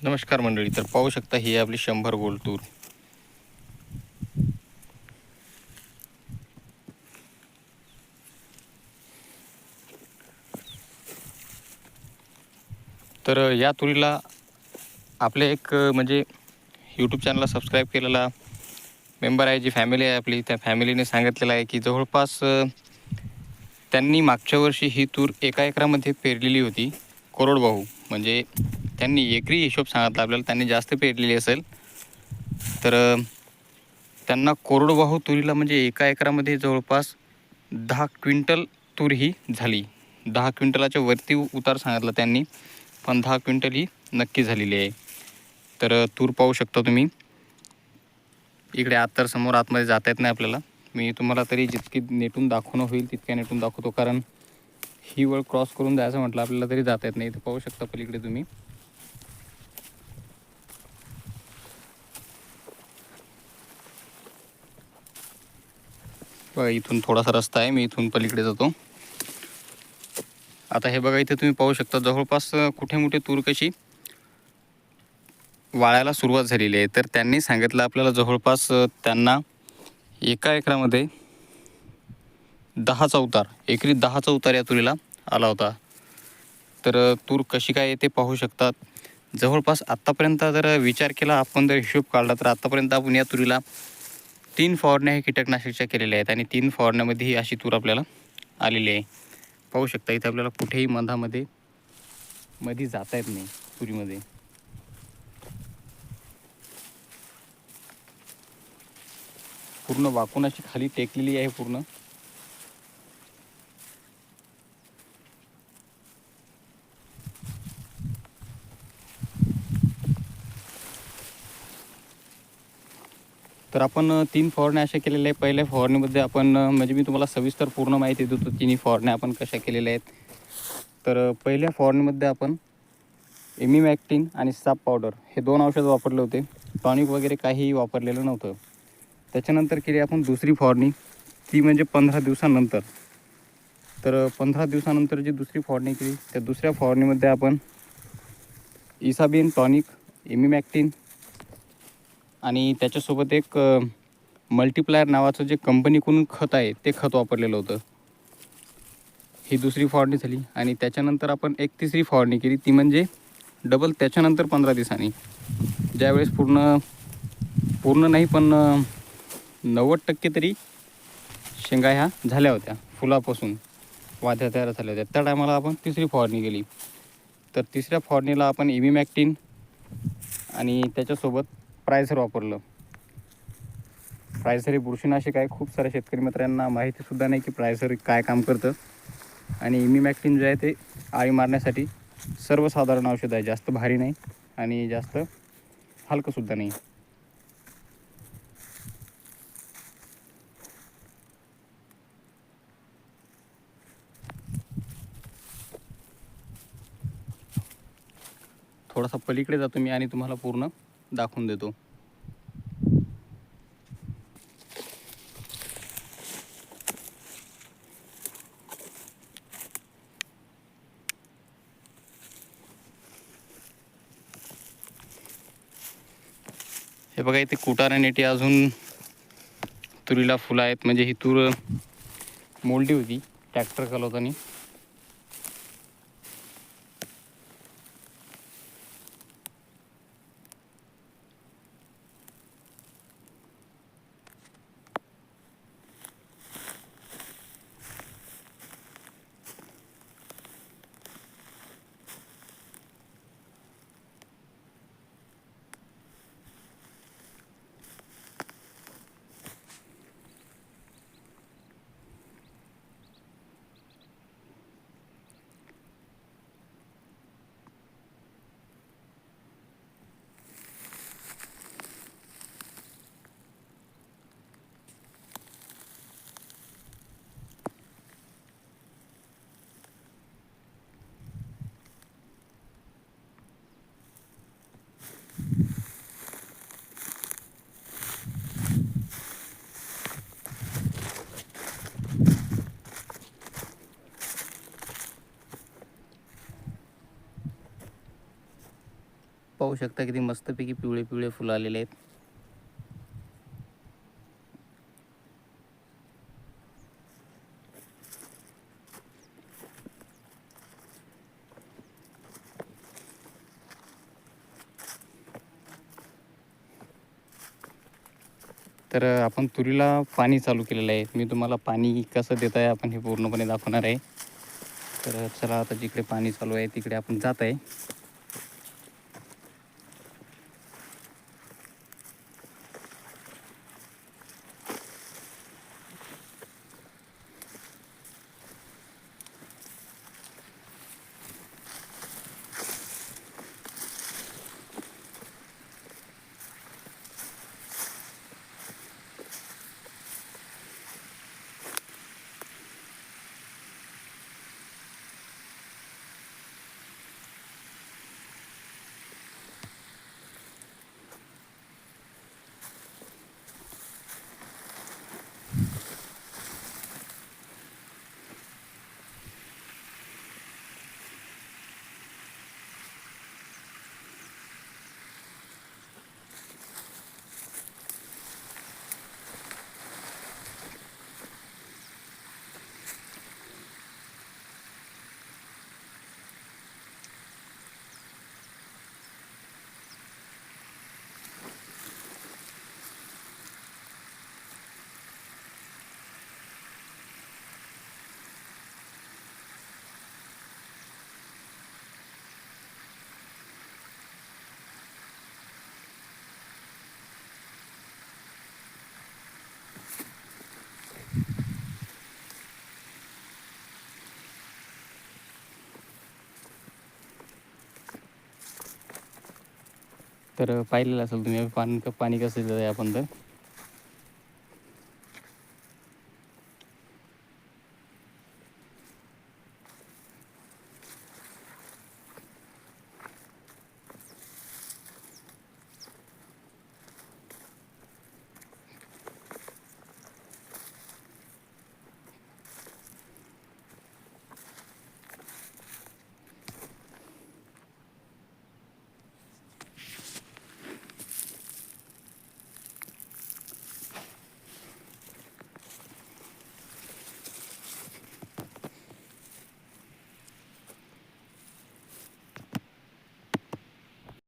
नमस्कार मंडळी तर पाहू शकता ही आहे आपली शंभर गोल तूर तर या तुरीला आपले एक म्हणजे यूट्यूब चॅनलला सबस्क्राईब केलेला मेंबर आहे जी फॅमिली आहे आपली त्या फॅमिलीने सांगितलेलं आहे की जवळपास त्यांनी मागच्या वर्षी ही तूर एका एकरामध्ये पेरलेली होती कोरडवाहू म्हणजे त्यांनी एकरी हिशोब सांगितला आपल्याला त्यांनी जास्त पेरलेली असेल. तर त्यांना कोरडवाहू तुरीला म्हणजे एका एकरामध्ये जवळपास दहा क्विंटल तूर ही झाली. दहा क्विंटलाच्या वरती उतार सांगितला त्यांनी पण दहा क्विंटल ही नक्की झालेली आहे. तर तूर पाहू शकता तुम्ही. इकडे आत तर समोर आतमध्ये जाता येत नाही आपल्याला. मी तुम्हाला तरी जितकी नेटून दाखवणं होईल तितक्या नेटून दाखवतो कारण ही वळ क्रॉस करून जायचं म्हटलं आपल्याला तरी जाता येत नाही. इथे पाहू शकता पलीकडे तुम्ही. बघा इथून थोडासा रस्ता आहे. मी इथून पलीकडे जातो. आता हे बघा इथे तुम्ही पाहू शकता जवळपास कुठे मोठे तूर कशी वाळायला सुरुवात झालेली आहे. तर त्यांनी सांगितलं आपल्याला जवळपास त्यांना एका एकरामध्ये दहाचा उतार एकरी दहाचा उतार या तुरीला आला होता. तर तूर कशी काय येते पाहू शकतात जवळपास आत्तापर्यंत जर विचार केला आपण जर हिशोब काढला तर आत्तापर्यंत आपण या तुरीला तीन फवारण्या हे कीटकनाशकच्या केलेल्या आहेत आणि तीन फवारण्यामध्ये ही अशी तूर आपल्याला आलेली आहे. पाहू शकता इथे आपल्याला कुठेही मधामध्ये मध्ये जाता येत नाही तुरीमध्ये. पूर्ण वाकून अशी खाली टेकलेली आहे पूर्ण. तर आपण तीन फवारण्या अशा केलेल्या आहे पहिल्या फवारणीमध्ये आपण म्हणजे मी तुम्हाला सविस्तर पूर्ण माहिती देतो तिन्ही फवारण्या आपण कशा केलेल्या आहेत. तर पहिल्या फवारणीमध्ये आपण एमिमॅक्टिन आणि साप पावडर हे दोन औषध वापरले होते. टॉनिक वगैरे काहीही वापरलेलं नव्हतं. त्याच्यानंतर केली आपण दुसरी फवारणी. ती म्हणजे पंधरा दिवसानंतर. तर पंधरा दिवसानंतर जी दुसरी फवारणी केली त्या दुसऱ्या फवारणीमध्ये आपण इसाबिन टॉनिक एमिमॅक्टिन आणि त्याच्यासोबत एक मल्टीप्लायर नावाचं जे कंपनीकडून खत आहे ते खत वापरलेलं होतं. ही दुसरी फवारणी झाली आणि त्याच्यानंतर आपण एक तिसरी फवारणी केली. ती म्हणजे डबल त्याच्यानंतर पंधरा दिवसांनी. ज्यावेळेस पूर्ण पूर्ण नाही पण नव्वद टक्के तरी शेंगा ह्या झाल्या होत्या. फुलापासून वाद्या तयार झाल्या होत्या. त्या टायमाला आपण तिसरी फवारणी केली. तर तिसऱ्या फवारणीला आपण इमिमॅक्टिन आणि त्याच्यासोबत प्रायझर वापरलं. प्रायझर हे बुरशीनाशक आहे. खूप साऱ्या शेतकरी मित्रांना माहितीसुद्धा नाही की प्रायझर काय काम करतं. आणि इमिमॅक्टिन जे आहे ते आळी मारण्यासाठी सर्वसाधारण औषध आहे. जास्त भारी नाही आणि जास्त हलकंसुद्धा नाही. थोडासा पलीकडे जातो मी आणि तुम्हाला पूर्ण दाखवून देतो. हे बघा इथे कुटार नेटी अजून तुरीला फुलं आहेत. म्हणजे ही तूर मोलडी होती ट्रॅक्टर चालवताना. पाहू शकता किती मस्तपैकी पिवळे पिवळे फुलं आलेले आहेत. तर आपण तुरीला पाणी चालू केलेलं आहे. मी तुम्हाला पाणी कसं देत आहे आपण हे पूर्णपणे दाखवणार आहे. तर चला आता जिकडे पाणी चालू आहे तिकडे आपण जात आहे. तर पाहिलेलं असेल तुम्ही. पाणी पाणी कसं देत आहे आपण तर?